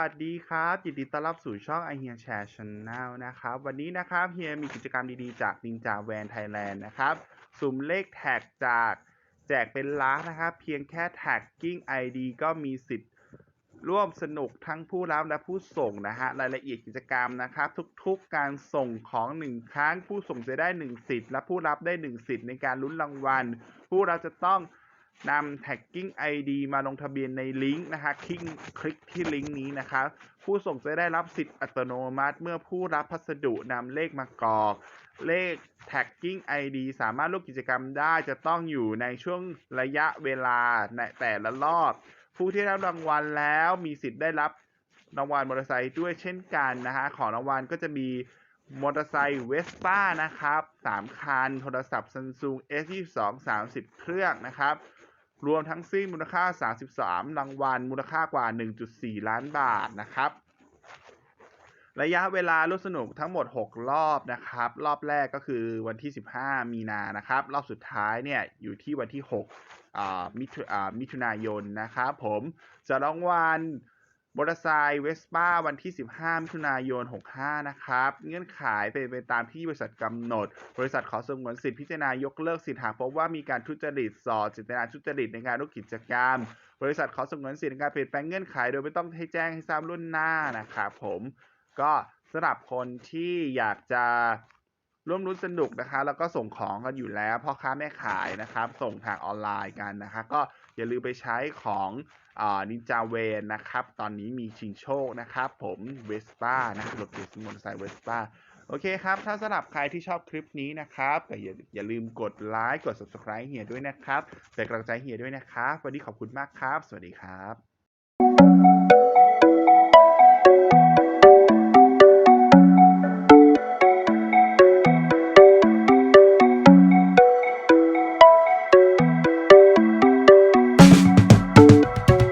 ัสดีครับยินดีต้อนรับสู่ช่องไอเฮียแชร์ชแนลนะครับ วันนี้นะครับเฮียมีกิจกรรมดีๆ จากนินจาแวนไทยแลนด์นะครับ สุ่มเลขแท็กจากแจกเป็นล้านนะครับ เพียงแค่แท็กกิ้ง ID ก็มีสิทธิ์ร่วมสนุกทั้งผู้รับและผู้ส่งนะฮะ รายละเอียดกิจกรรมนะครับ ทุกๆการส่งของ 1 ครั้ง ผู้ส่งจะได้ 1 สิทธิ์และผู้รับได้ 1 สิทธิ์ในการลุ้นรางวัล ผู้รับจะต้อง นำ tagging ID มาลงทะเบียนในลิงก์นะคะคลิกคลิกที่ลิงก์นี้นะครับผู้ส่งจะได้รับสิทธิ์อัตโนมัติ เมื่อผู้รับพัสดุนำเลขมากรอก เลข tagging ID สามารถร่วมกิจกรรมได้จะต้องอยู่ในช่วงระยะเวลาในแต่ละรอบ ผู้ที่รับรางวัลแล้วมีสิทธิ์ได้รับรางวัลมอเตอร์ไซค์ด้วยเช่นกันนะฮะของรางวัลก็จะมีมอเตอร์ไซค์เวสป้านะครับ 3 คัน โทรศัพท์ Samsung S22 30 เครื่องนะครับ รวมทั้งสิ้นมูลค่า 33 รางวัล มูลค่ากว่า 1.4 ล้านบาทนะครับ ระยะเวลาร่วมสนุกทั้งหมด 6 รอบนะครับ รอบแรกก็คือวันที่ 15 มีนานะครับ รอบสุดท้ายเนี่ยอยู่ที่วันที่ 6มิถุมิถุนายนนะครับผมจะรางวัล มอเตอร์ไซค์เวสป้าวันที่ 15มิถุนายน 65 นะครับ เงื่อนไขเป็นไปตามที่บริษัทกำหนด บริษัทขอสงวนสิทธิพิจารณายกเลิกสิทธิหากพบว่ามีการทุจริตสอดเจตนาทุจริตในการร่วมกิจกรรม บริษัทขอสงวนสิทธิในการเปลี่ยนแปลงเงื่อนไข โดยไม่ต้องให้แจ้งให้ทราบล่วงหน้านะครับผม ก็สำหรับคนที่อยากจะ ร่วมรุ้นสนุกนะคะ แล้วก็ส่งของกันอยู่แล้วพ่อค้าแม่ขายนะครับ ส่งทางออนไลน์กันนะคะ ก็อย่าลืมไปใช้ของนินจาเวนนะครับ ตอนนี้มีชิงโชคนะครับ ผมเวสป้านะครับรถเก๋งมอเตอร์ไซค์เวสป้าโอเคครับ ถ้าสำหรับใครที่ชอบคลิปนี้นะครับก็อย่าอย่าลืมกดไลค์กด subscribe เฮียด้วยนะครับเป็นกำลังใจเฮียด้วยนะครับ วันนี้ขอบคุณมากครับ สวัสดีครับ